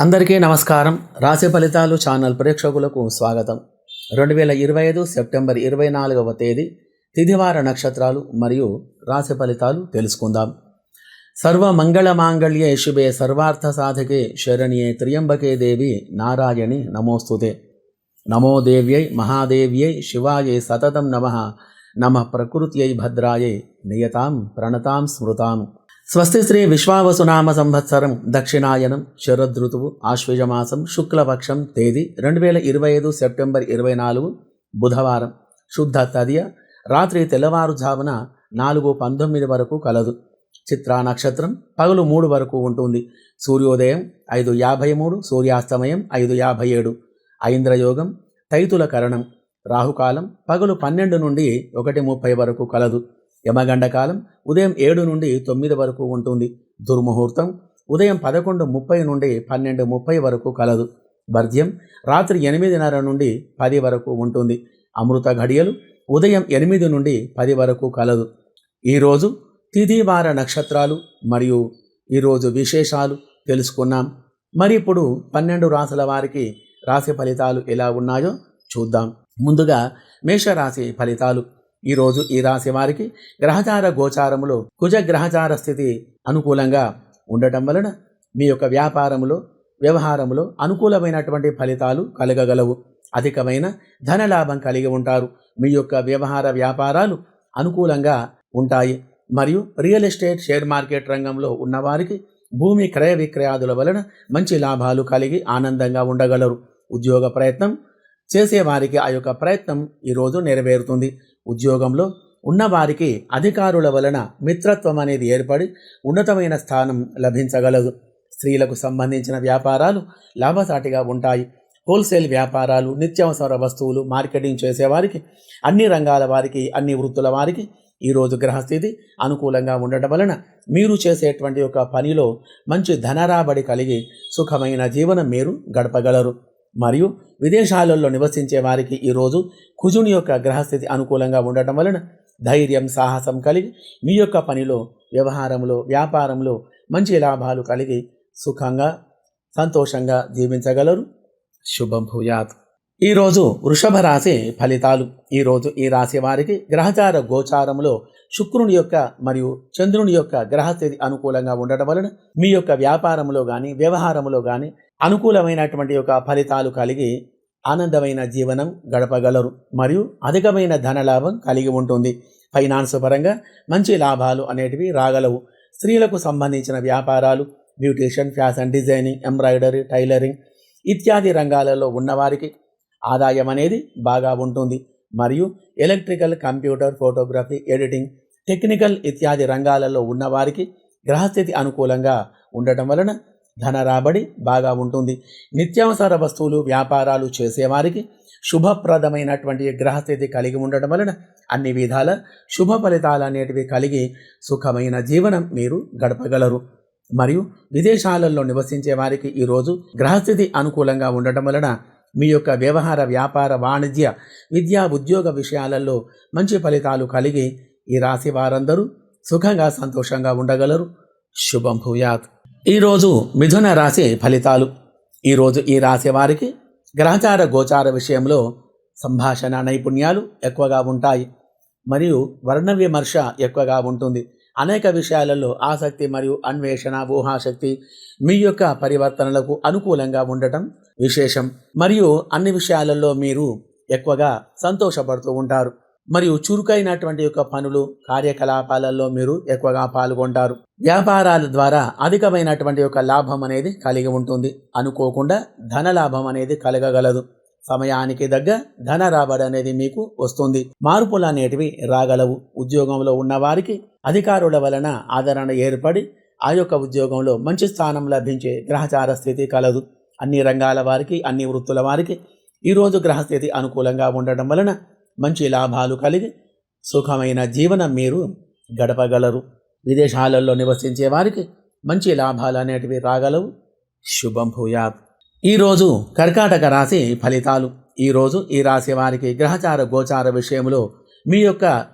అందరికీ నమస్కారం. రాశి ఫలితాలు ఛానల్ ప్రేక్షకులకు స్వాగతం. రెండు వేల ఇరవై ఐదు సెప్టెంబర్ ఇరవై నాలుగవ తేదీ తిథివార నక్షత్రాలు మరియు రాశి ఫలితాలు తెలుసుకుందాం. సర్వ మంగళ మాంగళ్యే శుభే సర్వార్థ సాధకే శరణ్యే త్రియంబకే దేవి నారాయణి నమోస్తుతే. నమో దేవ్యై మహాదేవ్యై శివాయై సతతం నమ. నమ ప్రకృత్యై భద్రాయై నియతాం ప్రణతాం స్మృతాం. స్వస్తి శ్రీ విశ్వావసునామ సంవత్సరం దక్షిణాయనం శరదృతువు ఆశ్వజమాసం శుక్లపక్షం తేదీ రెండు వేల ఇరవై ఐదు సెప్టెంబర్ ఇరవై నాలుగు బుధవారం. శుద్ధ తదియ రాత్రి తెల్లవారుజామున నాలుగు పంతొమ్మిది వరకు కలదు. చిత్రా నక్షత్రం పగలు మూడు వరకు ఉంటుంది. సూర్యోదయం ఐదు యాభై మూడు సూర్యాస్తమయం ఐదు యాభై ఏడు. ఐంద్రయోగం తైతుల కరణం. రాహుకాలం పగలు పన్నెండు నుండి ఒకటి ముప్పై వరకు కలదు. యమగండ కాలం ఉదయం ఏడు నుండి తొమ్మిది వరకు ఉంటుంది. దుర్ముహూర్తం ఉదయం పదకొండు ముప్పై నుండి పన్నెండు ముప్పై వరకు కలదు. భర్జ్యం రాత్రి ఎనిమిదిన్నర నుండి పది వరకు ఉంటుంది. అమృత ఘడియలు ఉదయం ఎనిమిది నుండి పది వరకు కలదు. ఈరోజు తిథివార నక్షత్రాలు మరియు ఈరోజు విశేషాలు తెలుసుకున్నాం. మరి ఇప్పుడు పన్నెండు రాసుల వారికి రాశి ఫలితాలు ఎలా ఉన్నాయో చూద్దాం. ముందుగా మేషరాశి ఫలితాలు. ఈరోజు ఈ రాశి వారికి గ్రహచార గోచారములో కుజ గ్రహచార స్థితి అనుకూలంగా ఉండటం వలన మీ యొక్క వ్యాపారములో వ్యవహారములో అనుకూలమైనటువంటి ఫలితాలు కలగగలవు. అధికమైన ధనలాభం కలిగి ఉంటారు. మీ యొక్క వ్యవహార వ్యాపారాలు అనుకూలంగా ఉంటాయి. మరియు రియల్ ఎస్టేట్ షేర్ మార్కెట్ రంగంలో ఉన్నవారికి భూమి క్రయ విక్రయాదుల వలన మంచి లాభాలు కలిగి ఆనందంగా ఉండగలరు. ఉద్యోగ ప్రయత్నం చేసేవారికి ఆ యొక్క ప్రయత్నం ఈరోజు నెరవేరుతుంది. ఉద్యోగంలో ఉన్నవారికి అధికారుల వలన మిత్రత్వం అనేది ఏర్పడి ఉన్నతమైన స్థానం లభించగలదు. స్త్రీలకు సంబంధించిన వ్యాపారాలు లాభసాటిగా ఉంటాయి. హోల్సేల్ వ్యాపారాలు నిత్యావసర వస్తువులు మార్కెటింగ్ చేసేవారికి అన్ని రంగాల వారికి అన్ని వృత్తుల వారికి ఈరోజు గ్రహస్థితి అనుకూలంగా ఉండటం వలన మీరు చేసేటువంటి ఒక పనిలో మంచి ధనరాబడి కలిగి సుఖమైన జీవనం మీరు గడపగలరు. మరియు విదేశాలలో నివసించే వారికి ఈరోజు కుజుని యొక్క గ్రహస్థితి అనుకూలంగా ఉండటం వలన ధైర్యం సాహసం కలిగి మీ యొక్క పనిలో వ్యవహారంలో వ్యాపారంలో మంచి లాభాలు కలిగి సుఖంగా సంతోషంగా జీవించగలరు. శుభం భూయాత్. ఈరోజు వృషభ రాశి ఫలితాలు. ఈరోజు ఈ రాశి వారికి గ్రహచార గోచారములో శుక్రుని యొక్క మరియు చంద్రుని యొక్క గ్రహస్థితి అనుకూలంగా ఉండటం వలన మీ యొక్క వ్యాపారంలో కానీ వ్యవహారంలో కానీ అనుకూలమైనటువంటి యొక్క ఫలితాలు కలిగి ఆనందమైన జీవనం గడపగలరు మరియు అధికమైన ధనలాభం కలిగి ఉంటుంది. ఫైనాన్స్ పరంగా మంచి లాభాలు అనేటివి రాగలవు. స్త్రీలకు సంబంధించిన వ్యాపారాలు beautician fashion designing embroidery tailoring ఇత్యాది రంగాలలో ఉన్నవారికి ఆదాయం అనేది బాగా ఉంటుంది. మరియు electrical computer photography editing technical ఇత్యాది రంగాలలో ఉన్నవారికి గ్రహస్థితి అనుకూలంగా ఉండటం వలన ధన రాబడి బాగా ఉంటుంది. నిత్యావసర వస్తువులు వ్యాపారాలు చేసేవారికి శుభప్రదమైనటువంటి గ్రహస్థితి కలిగి ఉండటం వలన అన్ని విధాల శుభ ఫలితాలు అనేటివి కలిగి సుఖమైన జీవనం మీరు గడపగలరు. మరియు విదేశాలలో నివసించే వారికి ఈరోజు గ్రహస్థితి అనుకూలంగా ఉండటం వలన మీ యొక్క వ్యవహార వ్యాపార వాణిజ్య విద్యా ఉద్యోగ విషయాలలో మంచి ఫలితాలు కలిగి ఈ రాశి వారందరూ సుఖంగా సంతోషంగా ఉండగలరు. శుభం భూయాత్. ఈరోజు మిథున రాశి ఫలితాలు. ఈరోజు ఈ రాశి వారికి గ్రహచార గోచార విషయంలో సంభాషణ నైపుణ్యాలు ఎక్కువగా ఉంటాయి. మరియు వర్ణ విమర్శ ఎక్కువగా ఉంటుంది. అనేక విషయాలలో ఆసక్తి మరియు అన్వేషణ ఊహాశక్తి మీ యొక్క పరివర్తనలకు అనుకూలంగా ఉండటం విశేషం. మరియు అన్ని విషయాలలో మీరు ఎక్కువగా సంతోషపడుతూ ఉంటారు. మరియు చురుకైనటువంటి యొక్క పనులు కార్యకలాపాలలో మీరు ఎక్కువగా పాల్గొంటారు. వ్యాపారాల ద్వారా అధికమైనటువంటి యొక్క లాభం అనేది కలిగి ఉంటుంది. అనుకోకుండా ధన లాభం అనేది కలగగలదు. సమయానికి దగ్గ ధన రాబడి అనేది మీకు వస్తుంది. మార్పులు అనేటివి రాగలవు. ఉద్యోగంలో ఉన్నవారికి అధికారుల వలన ఆదరణ ఏర్పడి ఆ యొక్క ఉద్యోగంలో మంచి స్థానం లభించే గ్రహచార స్థితి కలదు. అన్ని రంగాల వారికి అన్ని వృత్తుల వారికి ఈరోజు గ్రహస్థితి అనుకూలంగా ఉండటం వలన మంచి లాభాలు కలిగి సుఖమైన జీవనం మీరు గడపగలరు. విదేశాలలో నివసించే వారికి మంచి లాభాలు అనేటివి రాగలవు. శుభం భూయాత్. ఈరోజు కర్కాటక రాశి ఫలితాలు. ఈరోజు ఈ రాశి వారికి గ్రహచార గోచార విషయంలో మీ యొక్క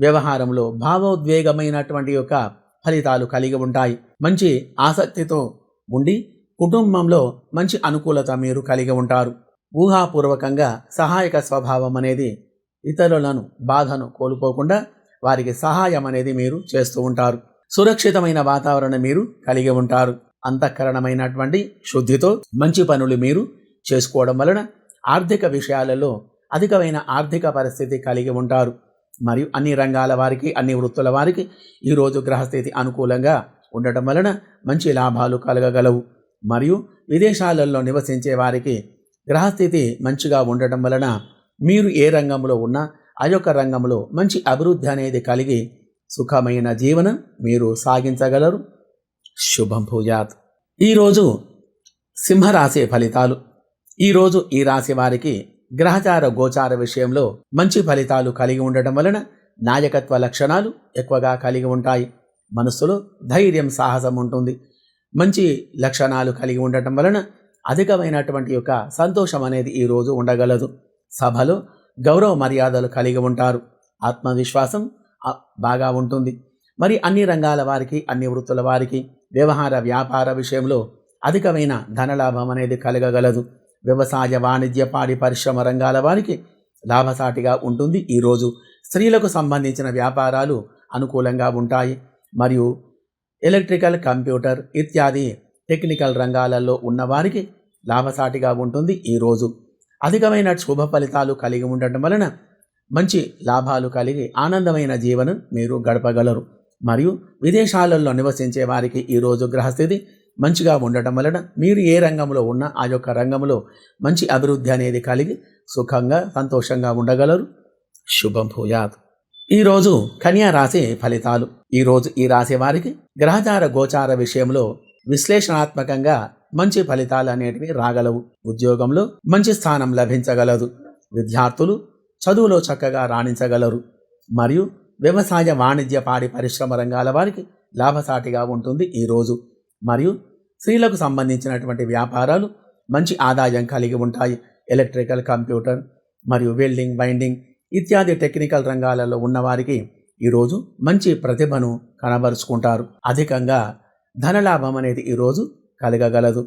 వ్యవహారంలో భావోద్వేగమైనటువంటి యొక్క ఫలితాలు కలిగి ఉంటాయి. మంచి ఆసక్తితో ఉండి కుటుంబంలో మంచి అనుకూలత మీరు కలిగి ఉంటారు. ఊహాపూర్వకంగా సహాయక స్వభావం అనేది ఇతరులను బాధను కోల్పోకుండా వారికి సహాయం అనేది మీరు చేస్తూ ఉంటారు. సురక్షితమైన వాతావరణం మీరు కలిగి ఉంటారు. అంతఃకరణమైనటువంటి శుద్ధితో మంచి పనులు మీరు చేసుకోవడం వలన ఆర్థిక విషయాలలో అధికమైన ఆర్థిక పరిస్థితి కలిగి ఉంటారు. మరియు అన్ని రంగాల వారికి అన్ని వృత్తుల వారికి ఈరోజు గ్రహస్థితి అనుకూలంగా ఉండటం వలన మంచి లాభాలు కలగగలవు. మరియు విదేశాలలో నివసించే వారికి గ్రహస్థితి మంచిగా ఉండటం వలన మీరు ఏ రంగంలో ఉన్నా ఆ యొక్క రంగంలో మంచి అభివృద్ధి అనేది కలిగి సుఖమైన జీవనం మీరు సాగించగలరు. శుభం భూయాత్. ఈరోజు సింహరాశి ఫలితాలు. ఈరోజు ఈ రాశి వారికి గ్రహచార గోచార విషయంలో మంచి ఫలితాలు కలిగి ఉండటం వలన నాయకత్వ లక్షణాలు ఎక్కువగా కలిగి ఉంటాయి. మనస్సులో ధైర్యం సాహసం ఉంటుంది. మంచి లక్షణాలు కలిగి ఉండటం వలన అధికమైనటువంటి యొక్క సంతోషం అనేది ఈరోజు ఉండగలదు. సభలో గౌరవ మర్యాదలు కలిగి ఉంటారు. ఆత్మవిశ్వాసం బాగా ఉంటుంది. మరి అన్ని రంగాల వారికి అన్ని వృత్తుల వారికి వ్యవహార వ్యాపార విషయంలో అధికమైన ధనలాభం అనేది కలగగలదు. వ్యవసాయ వాణిజ్య పాడి పరిశ్రమ రంగాల వారికి లాభసాటిగా ఉంటుంది. ఈరోజు స్త్రీలకు సంబంధించిన వ్యాపారాలు అనుకూలంగా ఉంటాయి. మరియు ఎలక్ట్రికల్ కంప్యూటర్ ఇత్యాది టెక్నికల్ రంగాలలో ఉన్నవారికి లాభసాటిగా ఉంటుంది. ఈరోజు అధికమైన శుభ ఫలితాలు కలిగి ఉండటం వలన మంచి లాభాలు కలిగి ఆనందమైన జీవనం మీరు గడపగలరు. మరియు విదేశాలలో నివసించే వారికి ఈరోజు గ్రహస్థితి మంచిగా ఉండటం వలన మీరు ఏ రంగంలో ఉన్నా ఆ యొక్క రంగంలో మంచి అభివృద్ధి అనేది కలిగి సుఖంగా సంతోషంగా ఉండగలరు. శుభం భూయాత్. ఈరోజు కన్యా రాశి ఫలితాలు. ఈరోజు ఈ రాశి వారికి గ్రహచార గోచార విషయంలో విశ్లేషణాత్మకంగా మంచి ఫలితాలు అనేటివి రాగలవు. ఉద్యోగంలో మంచి స్థానం లభించగలదు. విద్యార్థులు చదువులో చక్కగా రాణించగలరు. మరియు వ్యవసాయ వాణిజ్య పాడి పరిశ్రమ రంగాల వారికి లాభసాటిగా ఉంటుంది ఈరోజు మరియు స్త్రీలకు సంబంధించినటువంటి వ్యాపారాలు మంచి ఆదాయం కలిగి ఉంటాయి. ఎలక్ట్రికల్ కంప్యూటర్ మరియు వెల్డింగ్ బైండింగ్ ఇత్యాది టెక్నికల్ రంగాలలో ఉన్నవారికి ఈరోజు మంచి ప్రతిభను కనబరుచుకుంటారు. అధికంగా ధనలాభం అనేది ఈరోజు కలగగలదు.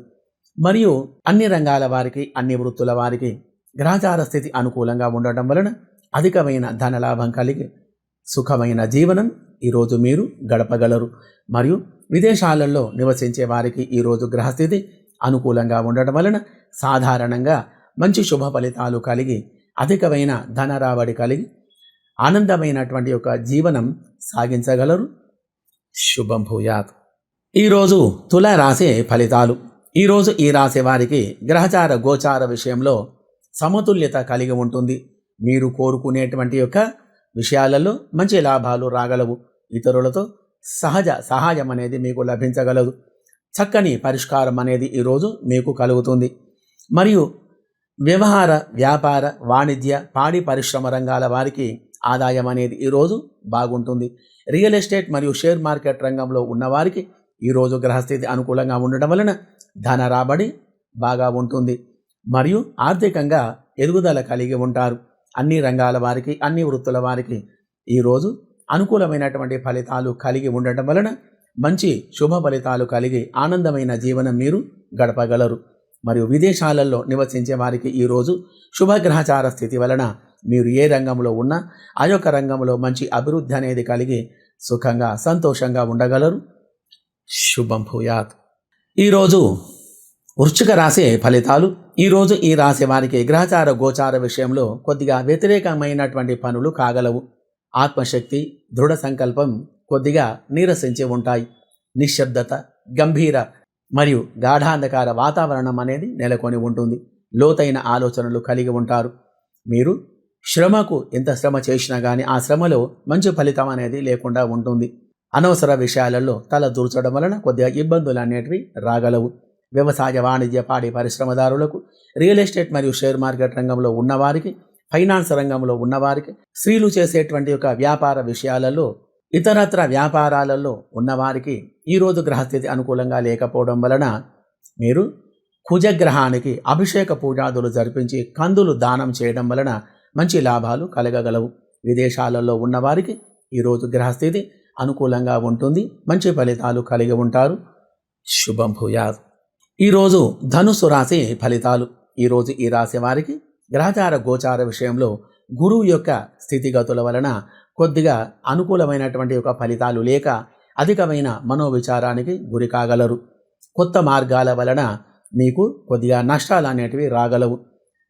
మరియు అన్ని రంగాల వారికి అన్ని వృత్తుల వారికి గ్రహచార స్థితి అనుకూలంగా ఉండటం వలన అధికమైన ధనలాభం కలిగి సుఖమైన జీవనం ఈరోజు మీరు గడపగలరు. మరియు విదేశాలలో నివసించే వారికి ఈరోజు గ్రహస్థితి అనుకూలంగా ఉండటం వలన సాధారణంగా మంచి శుభ ఫలితాలు కలిగి అధికమైన ధన రాబడి కలిగి ఆనందమైనటువంటి యొక్క జీవనం సాగించగలరు. శుభం భూయాత్. ఈరోజు తుల రాశి ఫలితాలు. ఈరోజు ఈ రాశి వారికి గ్రహచార గోచార విషయంలో సమతుల్యత కలిగి ఉంటుంది. మీరు కోరుకునేటువంటి యొక్క విషయాలలో మంచి లాభాలు రాగలవు. ఇతరులతో సహజ సహాయం అనేది మీకు లభించగలదు. చక్కని పరిష్కారం అనేది ఈరోజు మీకు కలుగుతుంది. మరియు వ్యవహార వ్యాపార వాణిజ్య పాడి పరిశ్రమ రంగాల వారికి ఆదాయం అనేది ఈరోజు బాగుంటుంది. రియల్ ఎస్టేట్ మరియు షేర్ మార్కెట్ రంగంలో ఉన్నవారికి ఈరోజు గ్రహస్థితి అనుకూలంగా ఉండటం వలన ధన రాబడి బాగా ఉంటుంది. మరియు ఆర్థికంగా ఎదుగుదల కలిగి ఉంటారు. అన్ని రంగాల వారికి అన్ని వృత్తుల వారికి ఈరోజు అనుకూలమైనటువంటి ఫలితాలు కలిగి ఉండటం వలన మంచి శుభ ఫలితాలు కలిగి ఆనందమైన జీవనం మీరు గడపగలరు. మరియు విదేశాలలో నివసించే వారికి ఈరోజు శుభగ్రహచార స్థితి వలన మీరు ఏ రంగంలో ఉన్నా ఆ యొక్క రంగంలో మంచి అభివృద్ధి అనేది కలిగి సుఖంగా సంతోషంగా ఉండగలరు. శుభం భూయాత్. ఈరోజు వృశ్చిక రాశి ఫలితాలు ఈరోజు ఈ రాశి వారికి గ్రహచార గోచార విషయంలో కొద్దిగా వ్యతిరేకమైనటువంటి పనులు కాగలవు. ఆత్మశక్తి దృఢ సంకల్పం కొద్దిగా నీరసించి ఉంటాయి. నిశ్శబ్దత గంభీర మరియు గాఢాంధకార వాతావరణం అనేది నెలకొని ఉంటుంది. లోతైన ఆలోచనలు కలిగి ఉంటారు. మీరు శ్రమకు ఎంత శ్రమ చేసినా కానీ ఆ శ్రమలో మంచి ఫలితం అనేది లేకుండా ఉంటుంది. అనవసర విషయాలలో తల దూర్చడం వలన కొద్దిగా ఇబ్బందులు అనేటివి రాగలవు. వ్యవసాయ వాణిజ్య పాడి పరిశ్రమదారులకు రియల్ ఎస్టేట్ మరియు షేర్ మార్కెట్ రంగంలో ఉన్నవారికి ఫైనాన్స్ రంగంలో ఉన్నవారికి స్త్రీలు చేసేటువంటి యొక్క వ్యాపార విషయాలలో ఇతరత్ర వ్యాపారాలలో ఉన్నవారికి ఈరోజు గ్రహస్థితి అనుకూలంగా లేకపోవడం వలన మీరు కుజగ్రహానికి అభిషేక పూజాదులు జరిపించి కందులు దానం చేయడం వలన మంచి లాభాలు కలగగలవు. విదేశాలలో ఉన్నవారికి ఈరోజు గ్రహస్థితి అనుకూలంగా ఉంటుంది. మంచి ఫలితాలు కలిగి ఉంటారు. శుభం భూయాత్. ఈరోజు ధనుసు రాశి ఫలితాలు. ఈరోజు ఈ రాశి వారికి గ్రహచార గోచార విషయంలో గురువు యొక్క స్థితిగతుల వలన కొద్దిగా అనుకూలమైనటువంటి ఒక ఫలితాలు లేక అధికమైన మనోవిచారానికి గురి కాగలరు. కొత్త మార్గాల వలన మీకు కొద్దిగా నష్టాలు అనేటివి రాగలవు.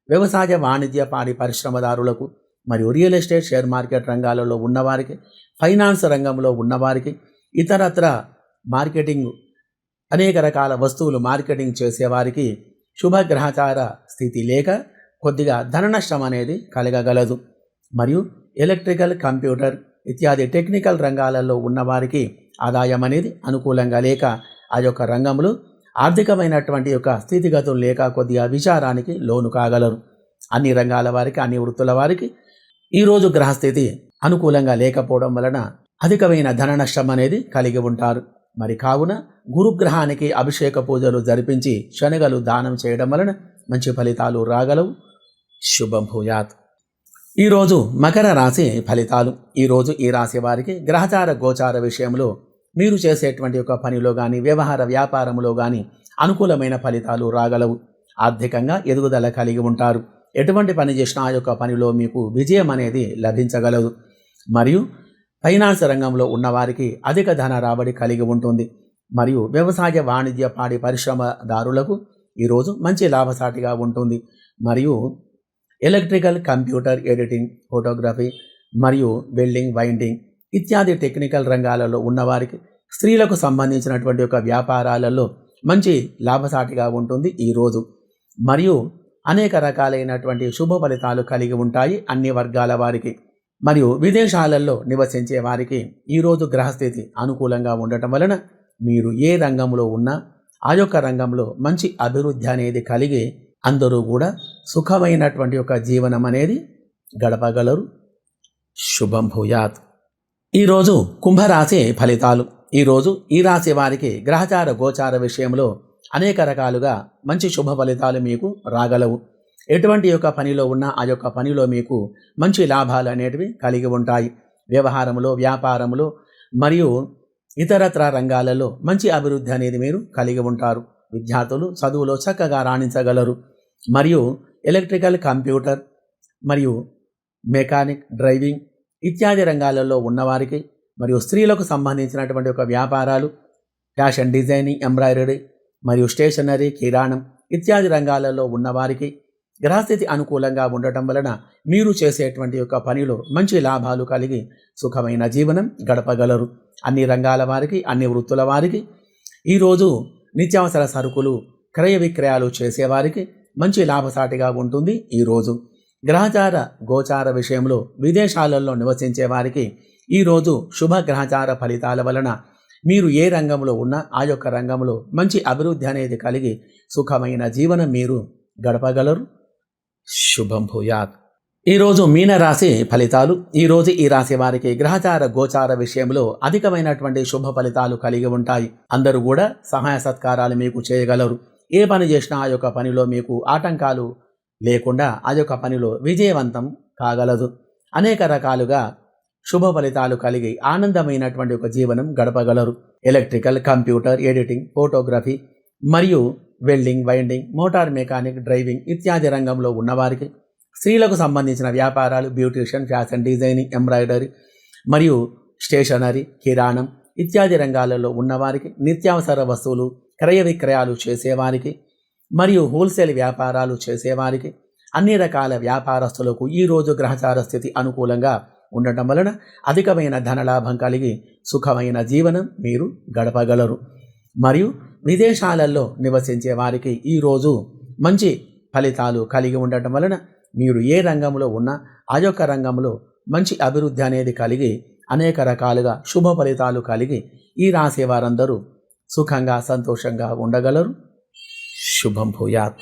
వ్యవసాయ వాణిజ్య పాడి పరిశ్రమదారులకు మరియు రియల్ ఎస్టేట్ షేర్ మార్కెట్ రంగాలలో ఉన్నవారికి ఫైనాన్స్ రంగంలో ఉన్నవారికి ఇతరత్ర మార్కెటింగ్ అనేక రకాల వస్తువులు మార్కెటింగ్ చేసేవారికి శుభగ్రహచార స్థితి లేక కొద్దిగా ధన నష్టం అనేది కలగగలదు. మరియు ఎలక్ట్రికల్ కంప్యూటర్ ఇత్యాది టెక్నికల్ రంగాలలో ఉన్నవారికి ఆదాయం అనేది అనుకూలంగా లేక ఆ యొక్క రంగంలో ఆర్థికమైనటువంటి యొక్క స్థితిగతులు లేక కొద్దిగా విచారానికి లోను కాగలరు. అన్ని రంగాల వారికి అన్ని వృత్తుల వారికి ఈరోజు గ్రహస్థితి అనుకూలంగా లేకపోవడం వలన అధికమైన ధన నష్టం అనేది కలిగి ఉంటారు. మరి కావున గురుగ్రహానికి అభిషేక పూజలు జరిపించి శనగలు దానం చేయడం వలన మంచి ఫలితాలు రాగలవు. శుభం భూయాత్ ఈరోజు మకర రాశి ఫలితాలు. ఈరోజు ఈ రాశి వారికి గ్రహచార గోచార విషయంలో మీరు చేసేటువంటి ఒక పనిలో కానీ వ్యవహార వ్యాపారంలో కానీ అనుకూలమైన ఫలితాలు రాగలవు. ఆర్థికంగా ఎదుగుదల కలిగి ఉంటారు. ఎటువంటి పని చేసినా ఆ యొక్క పనిలో మీకు విజయం అనేది లభించగలదు. మరియు ఫైనాన్స్ రంగంలో ఉన్నవారికి అధిక ధన రాబడి కలిగి ఉంటుంది. మరియు వ్యవసాయ వాణిజ్య పాడి పరిశ్రమదారులకు ఈరోజు మంచి లాభసాటిగా ఉంటుంది. మరియు ఎలక్ట్రికల్ కంప్యూటర్ ఎడిటింగ్ ఫోటోగ్రఫీ మరియు వెల్డింగ్ వైండింగ్ ఇత్యాది టెక్నికల్ రంగాలలో ఉన్నవారికి స్త్రీలకు సంబంధించినటువంటి ఒక వ్యాపారాలలో మంచి లాభసాటిగా ఉంటుంది ఈరోజు. మరియు అనేక రకాలైనటువంటి శుభ ఫలితాలు కలిగి ఉంటాయి అన్ని వర్గాల వారికి. మరియు విదేశాలలో నివసించే వారికి ఈరోజు గ్రహస్థితి అనుకూలంగా ఉండటం వలన మీరు ఏ రంగంలో ఉన్నా ఆ యొక్క రంగంలో మంచి అభివృద్ధి అనేది కలిగి అందరూ కూడా సుఖమైనటువంటి ఒక జీవనం అనేది గడపగలరు. శుభం భూయాత్. ఈరోజు కుంభరాశి ఫలితాలు. ఈరోజు ఈ రాశి వారికి గ్రహచార గోచార విషయంలో అనేక రకాలుగా మంచి శుభ ఫలితాలు మీకు రాగలవు. ఎటువంటి యొక్క పనిలో ఉన్నా ఆ యొక్క పనిలో మీకు మంచి లాభాలు అనేటివి కలిగి ఉంటాయి. వ్యవహారంలో వ్యాపారంలో మరియు ఇతరత్ర రంగాలలో మంచి అభివృద్ధి అనేది మీరు కలిగి ఉంటారు. విద్యార్థులు చదువులో చక్కగా రాణించగలరు. మరియు ఎలక్ట్రికల్ కంప్యూటర్ మరియు మెకానిక్ డ్రైవింగ్ ఇత్యాది రంగాలలో ఉన్నవారికి మరియు స్త్రీలకు సంబంధించినటువంటి ఒక వ్యాపారాలు ఫ్యాషన్ డిజైనింగ్ ఎంబ్రాయిడరీ మరియు స్టేషనరీ కిరాణం ఇత్యాది రంగాలలో ఉన్నవారికి గ్రహస్థితి అనుకూలంగా ఉండటం వలన మీరు చేసేటువంటి యొక్క పనిలో మంచి లాభాలు కలిగి సుఖమైన జీవనం గడపగలరు. అన్ని రంగాల వారికి అన్ని వృత్తుల వారికి ఈరోజు నిత్యావసర సరుకులు క్రయ విక్రయాలు చేసేవారికి మంచి లాభసాటిగా ఉంటుంది. ఈరోజు గ్రహచార గోచార విషయంలో విదేశాలలో నివసించే వారికి ఈరోజు శుభ గ్రహచార ఫలితాల వలన మీరు ఏ రంగంలో ఉన్నా ఆ యొక్క రంగంలో మంచి అభివృద్ధి అనేది కలిగి సుఖమైన జీవనం మీరు గడపగలరు. శుభం భూయాత్. ఈరోజు మీనరాశి ఫలితాలు. ఈరోజు ఈ రాశి వారికి గ్రహచార గోచార విషయంలో అధికమైనటువంటి శుభ ఫలితాలు కలిగి ఉంటాయి. అందరూ కూడా సహాయ సత్కారాలు మీకు చేయగలరు. ఏ పని చేసినా ఆ యొక్క పనిలో మీకు ఆటంకాలు లేకుండా ఆ యొక్క పనిలో విజయవంతం కాగలదు. అనేక రకాలుగా శుభ ఫలితాలు కలిగి ఆనందమైనటువంటి ఒక జీవనం గడపగలరు. ఎలక్ట్రికల్ కంప్యూటర్ ఎడిటింగ్ ఫోటోగ్రఫీ మరియు welding winding motor mechanic driving ఇత్యాది రంగంలో ఉన్నవారికి స్త్రీలకు సంబంధించిన వ్యాపారాలు బ్యూటిషియన్ ఫ్యాషన్ డిజైనింగ్ ఎంబ్రాయిడరీ మరియు స్టేషనరీ కిరాణం ఇత్యాది రంగాలలో ఉన్నవారికి నిత్యావసర వస్తువులు క్రయ విక్రయాలు చేసేవారికి మరియు హోల్సేల్ వ్యాపారాలు చేసేవారికి అన్ని రకాల వ్యాపారస్తులకు ఈరోజు గ్రహచార స్థితి అనుకూలంగా ఉండటం వలన అధికమైన ధనలాభం కలిగి సుఖమైన జీవనం మీరు గడపగలరు. మరియు విదేశాలలో నివసించే వారికి ఈరోజు మంచి ఫలితాలు కలిగి ఉండటం వలన మీరు ఏ రంగంలో ఉన్నా ఆ యొక్క రంగంలో మంచి అభివృద్ధి అనేది కలిగి అనేక రకాలుగా శుభ ఫలితాలు కలిగి ఈ రాసే వారందరూ సుఖంగా సంతోషంగా ఉండగలరు. శుభం భూయాత్.